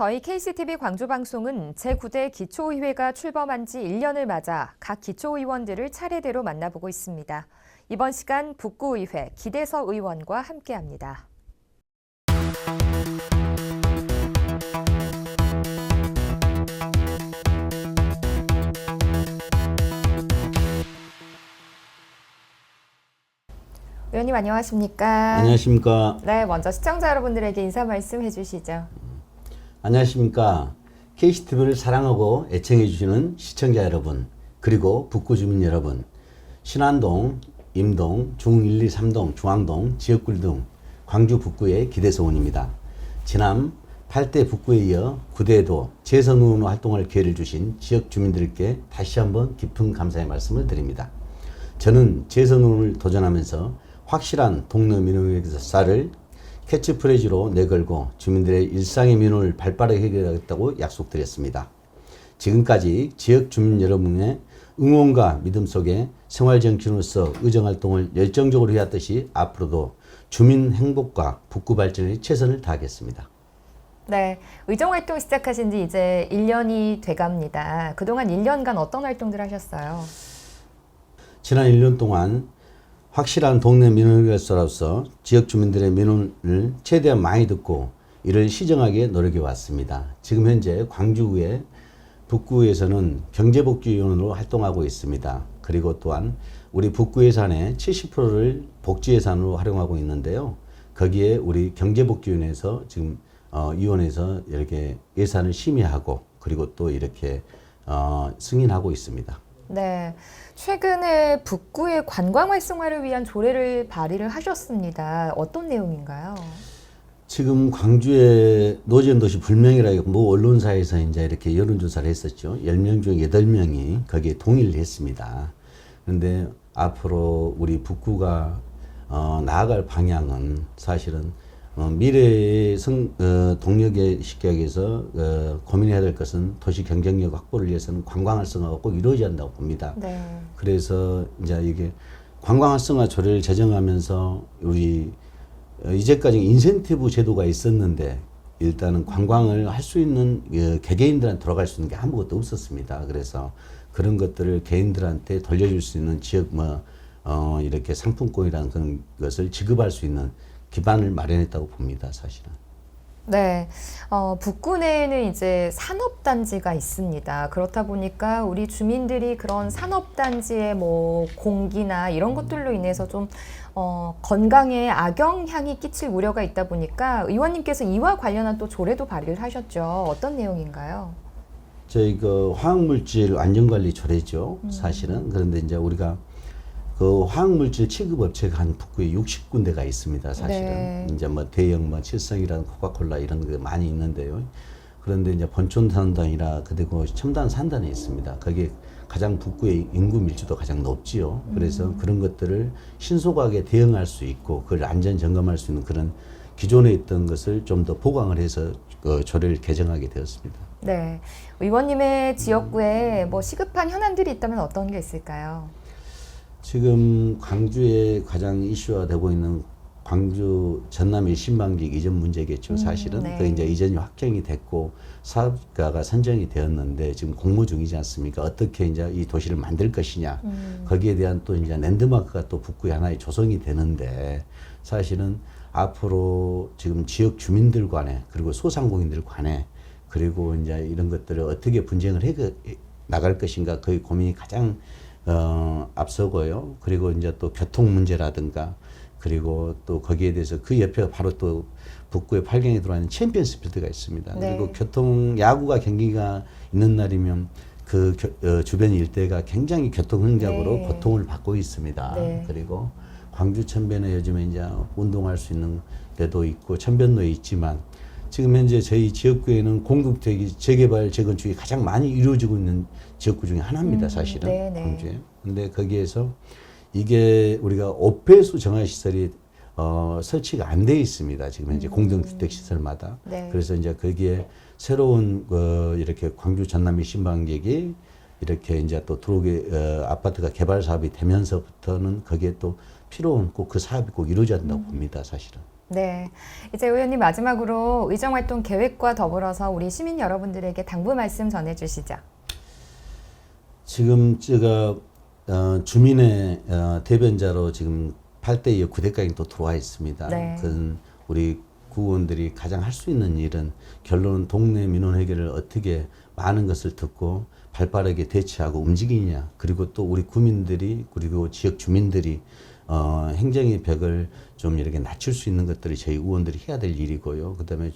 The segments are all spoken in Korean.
저희 KCTV 광주방송은 제9대 기초의회가 출범한 지 1년을 맞아 각 기초의원들을 차례대로 만나보고 있습니다. 이번 시간 북구의회 기대서 의원과 함께합니다. 의원님 안녕하십니까? 안녕하십니까. 네, 먼저 시청자 여러분들에게 인사 말씀 해 주시죠. 안녕하십니까. KCTV를 사랑하고 애청해 주시는 시청자 여러분, 그리고 북구 주민 여러분, 신안동, 임동, 중 1, 2, 3동, 중앙동, 지역구 등 광주 북구의 기대서원입니다. 지난 8대 북구에 이어 9대에도 재선 의원 활동할 기회를 주신 지역 주민들께 다시 한번 깊은 감사의 말씀을 드립니다. 저는 재선 의원을 도전하면서 확실한 동네 민원사를 캐치프레이즈로 내걸고 주민들의 일상의 민원을 발빠르게 해결하겠다고 약속드렸습니다. 지금까지 지역 주민 여러분의 응원과 믿음 속에 생활정치인으로서 의정활동을 열정적으로 해왔듯이 앞으로도 주민 행복과 북구 발전에 최선을 다하겠습니다. 네, 의정 활동 시작하신 지 이제 1년이 돼갑니다. 그동안 1년간 어떤 활동들 하셨어요? 지난 1년 동안 확실한 동네 민원결서로서 지역 주민들의 민원을 최대한 많이 듣고 이를 시정하게 노력해 왔습니다. 지금 현재 광주구의 북구에서는 경제복지위원으로 활동하고 있습니다. 그리고 또한 우리 북구 예산의 70%를 복지 예산으로 활용하고 있는데요. 거기에 우리 경제복지위원회에서 지금 어, 위원회에서 이렇게 예산을 심의하고 그리고 또 이렇게 어, 승인하고 있습니다. 네, 최근에 북구의 관광 활성화를 위한 조례를 발의를 하셨습니다. 어떤 내용인가요? 지금 광주의 노전도시 불명이라고 뭐 언론사에서 이제 이렇게 여론조사를 했었죠. 10명 중 8명이 거기에 동의를 했습니다. 그런데 앞으로 우리 북구가 어, 나아갈 방향은 사실은 어, 미래의 성, 어, 시키기 위해서 어, 고민해야 될 것은 도시 경쟁력 확보를 위해서는 관광 활성화가 꼭 이루어져야 한다고 봅니다. 네. 그래서 이제 이게 관광 활성화 조례를 제정하면서 우리 어, 이제까지 인센티브 제도가 있었는데 일단은 관광을 할 수 있는 어, 개개인들한테 돌아갈 수 있는 게 아무것도 없었습니다. 그래서 그런 것들을 개인들한테 돌려줄 수 있는 지역 뭐 어, 이렇게 상품권이라는 그런 것을 지급할 수 있는 기반을 마련했다고 봅니다. 사실은. 네, 어, 북구 내에는 이제 산업단지가 있습니다. 그렇다 보니까 우리 주민들이 그런 산업단지의 뭐 공기나 이런 것들로 인해서 좀 어, 건강에 악영향이 끼칠 우려가 있다 보니까 의원님께서 이와 관련한 또 조례도 발의를 하셨죠. 어떤 내용인가요? 저희 그 화학물질 안전관리 조례죠. 사실은 그런데 이제 우리가 그 화학물질 취급 업체가 한 북구에 60군데가 있습니다. 사실은 네. 이제 뭐 대형 뭐 칠성이라는 코카콜라 이런 게 많이 있는데요. 그런데 이제 본촌 산단이라 그리고 첨단 산단에 있습니다. 거기에 가장 북구의 인구 밀도도 가장 높지요. 그래서 그런 것들을 신속하게 대응할 수 있고 그걸 안전 점검할 수 있는 그런 기존에 있던 것을 좀 더 보강을 해서 그 조례를 개정하게 되었습니다. 네, 의원님의 지역구에 뭐 시급한 현안들이 있다면 어떤 게 있을까요? 지금 광주에 가장 이슈화 되고 있는 광주 전남의 신방직 이전 문제겠죠. 사실은 네. 그 이제 이전이 확정이 됐고 사업가가 선정이 되었는데 지금 공모 중이지 않습니까? 어떻게 이제 이 도시를 만들 것이냐. 거기에 대한 또 이제 랜드마크가 또 북구에 하나의 조성이 되는데 사실은 앞으로 지금 지역 주민들 간에 그리고 소상공인들 간에 그리고 이제 이런 것들을 어떻게 분쟁을 해 나갈 것인가 그 고민이 가장 어, 앞서고요. 그리고 이제 또 교통 문제라든가 그리고 또 거기에 대해서 그 옆에 바로 또 북구에 팔경에 들어와 있는 챔피언스 필드가 있습니다. 네. 그리고 교통 야구가 경기가 있는 날이면 그 교- 어, 주변 일대가 굉장히 교통 흥적으로 네. 고통을 받고 있습니다. 네. 그리고 광주 천변에 요즘에 이제 운동할 수 있는 데도 있고 천변로에 있지만 지금 현재 저희 지역구에는 공급 대기 재개발 재건축이 가장 많이 이루어지고 있는 지역구 중에 하나입니다, 음, 사실은 네네. 광주에. 근데 거기에서 이게 우리가 오폐수 정화 시설이 어, 설치가 안 돼 있습니다. 지금 현재 공동주택 시설마다. 음. 네. 그래서 이제 거기에 새로운 어, 이렇게 광주 전남의 신방객이 이렇게 이제 또 들어오게 어, 아파트가 개발 사업이 되면서부터는 거기에 또 필요한 꼭 그 사업이 꼭 이루어져야 된다고 봅니다, 사실은. 네. 이제 의원님 마지막으로 의정활동 계획과 더불어서 우리 시민 여러분들에게 당부 말씀 전해주시죠. 지금 제가 어, 주민의 어, 대변자로 지금 8대 2 9대까지 또 들어와 있습니다. 네. 그건 우리 구원들이 가장 할 수 있는 일은 결론은 동네 민원 해결을 어떻게 많은 것을 듣고 발빠르게 대처하고 움직이냐 그리고 또 우리 구민들이 그리고 지역 주민들이 어, 행정의 벽을 좀 이렇게 낮출 수 있는 것들이 저희 의원들이 해야 될 일이고요. 그다음에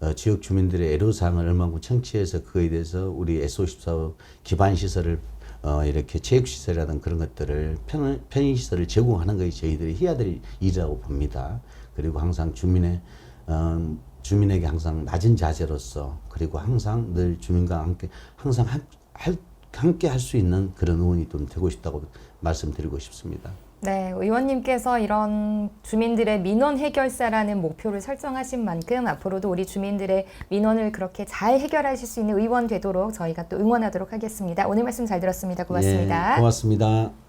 어, 지역 주민들의 애로사항을 얼마만큼 청취해서 그거에 대해서 우리 SO14 기반 시설을 어, 이렇게 체육시설이라든 그런 것들을 편, 편의시설을 제공하는 것이 저희들이 해야 될 일이라고 봅니다. 그리고 항상 주민의, 어, 주민에게 항상 낮은 자세로서 그리고 항상 늘 주민과 함께 항상 한, 할, 함께 할 수 있는 그런 의원이 좀 되고 싶다고 말씀드리고 싶습니다. 네, 의원님께서 이런 주민들의 민원 해결사라는 목표를 설정하신 만큼 앞으로도 우리 주민들의 민원을 그렇게 잘 해결하실 수 있는 의원 되도록 저희가 또 응원하도록 하겠습니다. 오늘 말씀 잘 들었습니다. 고맙습니다. 예, 고맙습니다.